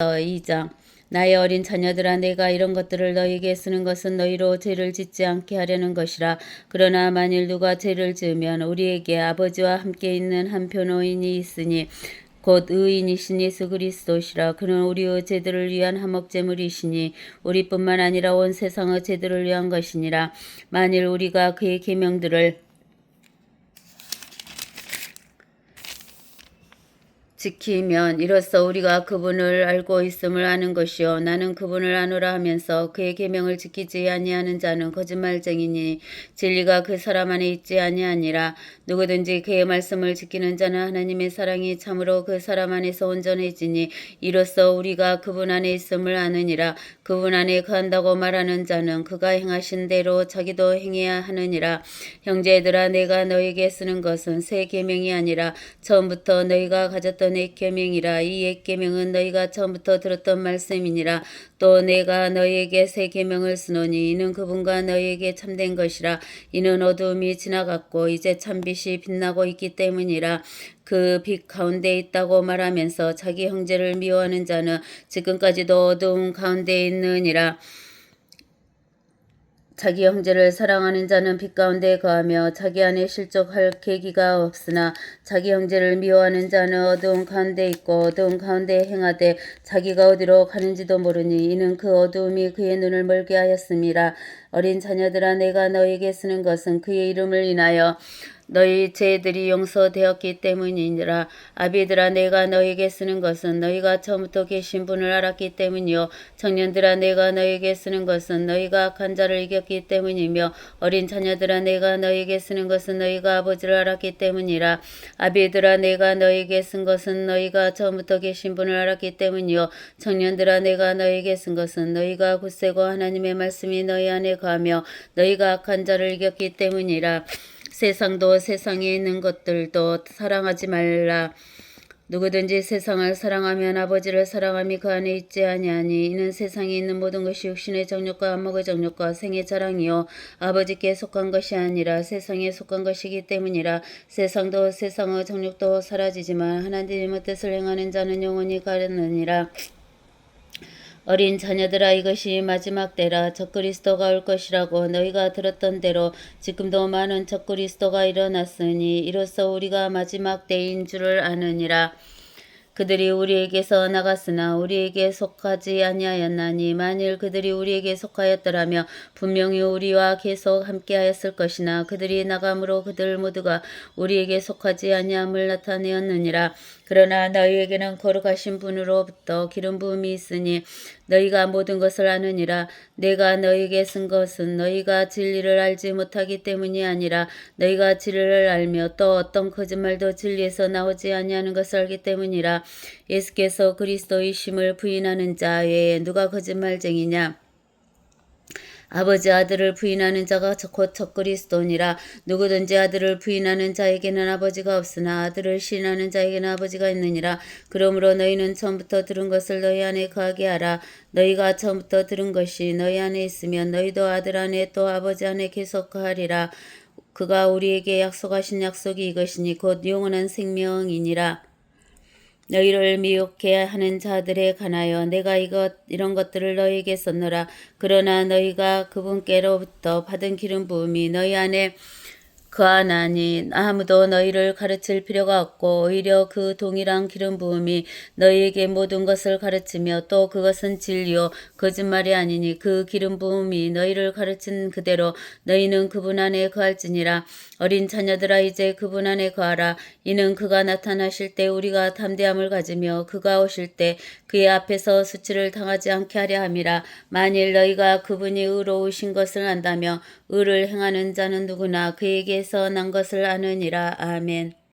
2장 나의 어린 자녀들아 내가 이런 것들을 너희에게 쓰는 것은 너희로 죄를 짓지 않게 하려는 것이라. 그러나 만일 누가 죄를 지으면 우리에게 아버지와 함께 있는 한 변호인이 있으니 곧 의인이신 예수 그리스도시라. 그는 우리의 죄들을 위한 화목제물이시니 우리뿐만 아니라 온 세상의 죄들을 위한 것이니라. 만일 우리가 그의 계명들을 지키면 이로써 우리가 그분을 알고 있음을 아는 것이요. 나는 그분을 아노라 하면서 그의 계명을 지키지 아니하는 자는 거짓말쟁이니 진리가 그 사람 안에 있지 아니하니라. 누구든지 그의 말씀을 지키는 자는 하나님의 사랑이 참으로 그 사람 안에서 온전해지니 이로써 우리가 그분 안에 있음을 아느니라. 그분 안에 거한다고 말하는 자는 그가 행하신 대로 자기도 행해야 하느니라. 형제들아 내가 너에게 쓰는 것은 새 계명이 아니라 처음부터 너희가 가졌던 옛 계명이라 이옛 계명은 너희가 처음부터 들었던 말씀이니라. 또 내가 너희에게 새 계명을 쓰노니 이는 그분과 너희에게 참된 것이라. 이는 어두움이 지나갔고 이제 참빛이 빛나고 있기 때문이라. 그빛 가운데 있다고 말하면서 자기 형제를 미워하는 자는 지금까지도 어두움 가운데 있느니라 자기 형제를 사랑하는 자는 빛 가운데 거하며 자기 안에 실족할 계기가 없으나 자기 형제를 미워하는 자는 어두운 가운데 있고 어두운 가운데 행하되 자기가 어디로 가는지도 모르니 이는 그 어두움이 그의 눈을 멀게 하였음이라 어린 자녀들아 내가 너에게 쓰는 것은 그의 이름을 인하여 너희 죄들이 용서되었기 때문이니라. 아비들아 내가 너에게 쓰는 것은 너희가 처음부터 계신 분을 알았기 때문이요. 청년들아 내가 너에게 쓰는 것은 너희가 악한 자를 이겼기 때문이며 어린 자녀들아 내가 너에게 쓰는 것은 너희가 아버지를 알았기 때문이라. 아비들아 내가 너에게 쓴 것은 너희가 처음부터 계신 분을 알았기 때문이요. 청년들아 내가 너에게 쓴 것은 너희가 굳세고 하나님의 말씀이 너희 안에 거하며 너희가 악한 자를 이겼기 때문이라 세상도 세상에 있는 것들도 사랑하지 말라. 누구든지 세상을 사랑하면 아버지를 사랑함이 그 안에 있지 아니하니 이는 세상에 있는 모든 것이 육신의 정욕과 안목의 정욕과 생의 자랑이요. 아버지께 속한 것이 아니라 세상에 속한 것이기 때문이라. 세상도 세상의 정욕도 사라지지만 하나님의 뜻을 행하는 자는 영원히 가느니라 어린 자녀들아 이것이 마지막 때라 적그리스도가 올 것이라고 너희가 들었던 대로 지금도 많은 적그리스도가 일어났으니 이로써 우리가 마지막 때인 줄을 아느니라. 그들이 우리에게서 나갔으나 우리에게 속하지 아니하였나니 만일 그들이 우리에게 속하였더라면 분명히 우리와 계속 함께하였을 것이나 그들이 나감으로 그들 모두가 우리에게 속하지 아니함을 나타내었느니라. 그러나 너희에게는 거룩하신 분으로부터 기름 부음이 있으니 너희가 모든 것을 아느니라. 내가 너희에게 쓴 것은 너희가 진리를 알지 못하기 때문이 아니라 너희가 진리를 알며 또 어떤 거짓말도 진리에서 나오지 아니하는 것을 알기 때문이라. 예수께서 그리스도이심을 부인하는 자 외에 누가 거짓말쟁이냐 아버지 아들을 부인하는 자가 곧 적그리스도니라 누구든지 아들을 부인하는 자에게는 아버지가 없으나 아들을 신하는 자에게는 아버지가 있느니라. 그러므로 너희는 처음부터 들은 것을 너희 안에 거하게 하라. 너희가 처음부터 들은 것이 너희 안에 있으면 너희도 아들 안에 또 아버지 안에 계속 거하리라. 그가 우리에게 약속하신 약속이 이것이니 곧 영원한 생명이니라 너희를 미혹해 하는 자들에 관하여 내가 이것 이런 것들을 너희에게 썼노라. 그러나 너희가 그분께로부터 받은 기름 부음이 너희 안에 그하나니 아무도 너희를 가르칠 필요가 없고 오히려 그 동일한 기름 부음이 너희에게 모든 것을 가르치며 또 그것은 진리요 거짓말이 아니니 그 기름 부음이 너희를 가르친 그대로 너희는 그분 안에 거할지니라. 어린 자녀들아 이제 그분 안에 거하라. 이는 그가 나타나실 때 우리가 담대함을 가지며 그가 오실 때 그의 앞에서 수치를 당하지 않게 하려 함이라. 만일 너희가 그분이 의로우신 것을 안다며 의를 행하는 자는 누구나 그에게 서 난 것을 아느니라. 아멘